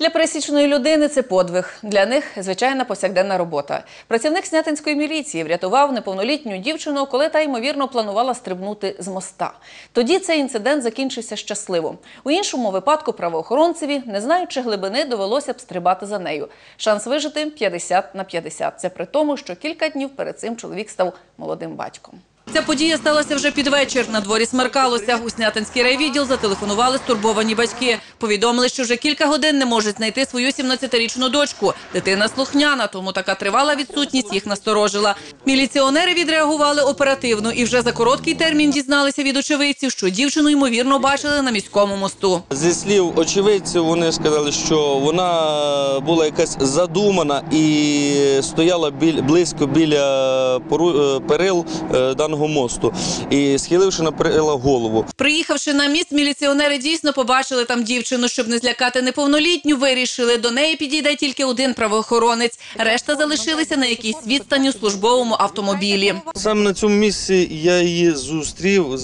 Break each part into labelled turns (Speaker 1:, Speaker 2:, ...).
Speaker 1: Для пересічної людини це подвиг. Для них звичайна повсякденна робота. Працівник снятинської міліції врятував неповнолітню дівчину, коли та ймовірно планувала стрибнути з моста. Тоді цей інцидент закінчився щасливо. У іншому випадку правоохоронцеві, не знаючи глибини, довелося б стрибати за нею. Шанс вижити 50 на 50. Це при тому, що кілька днів перед цим чоловік став молодим батьком. Ця подія сталася вже під вечір. На дворі смеркалося. У Снятинський райвідділ зателефонували стурбовані батьки. Повідомили, що вже кілька годин не можуть знайти свою 17-річну дочку. Дитина слухняна, тому така тривала відсутність їх насторожила. Міліціонери відреагували оперативно і вже за короткий термін дізналися від очевидців, що дівчину ймовірно бачили на міському мосту.
Speaker 2: Зі слів очевидців, вони сказали, що вона була якась задумана і стояла біль, близько біля е, перил е, даного мосту і схиливши на перила голову.
Speaker 1: Приїхавши на міст, міліціонери дійсно побачили там дівчину. Щоб не злякати неповнолітню, вирішили, до неї підійде тільки один правоохоронець. Решта залишилися на якійсь відстані у службовому автомобілі.
Speaker 2: Саме на цьому місці я її зустрів,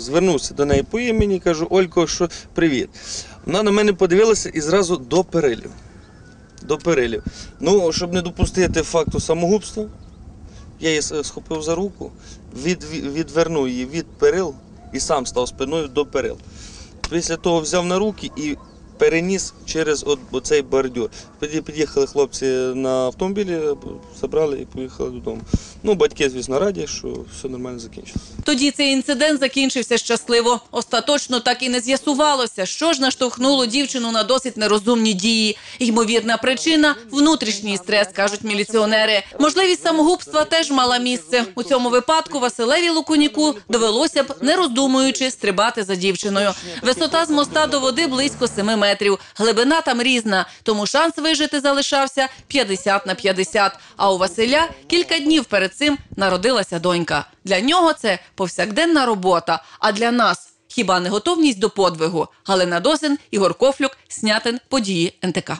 Speaker 2: звернувся до неї по імені, кажу, Олько, що привіт. Вона на мене подивилася і зразу до перилів. До перилів. Ну, щоб не допустити факту самогубства, я її схопив за руку, від, відвернув її від перил і сам став спиною до перил. Після того взяв на руки і переніс через оцей бордюр. Тоді під'їхали хлопці на автомобілі, забрали і поїхали додому. Ну, батьки, звісно, раді, що все нормально закінчилося.
Speaker 1: Тоді цей інцидент закінчився щасливо. Остаточно так і не з'ясувалося, що ж наштовхнуло дівчину на досить нерозумні дії. Ймовірна причина внутрішній стрес, кажуть міліціонери. Можливість самогубства теж мала місце. У цьому випадку Василеві Лукуніку довелося б, не роздумуючи, стрибати за дівчиною. Висота з моста до води близько 7 метрів. Глибина там різна, тому шанс вижити залишався 50 на 50. А у Василя кілька днів перед цим народилася донька. Для нього це повсякденна робота. А для нас хіба не готовність до подвигу? Галина Досин, Ігор Кофлюк, Снятин, події НТК.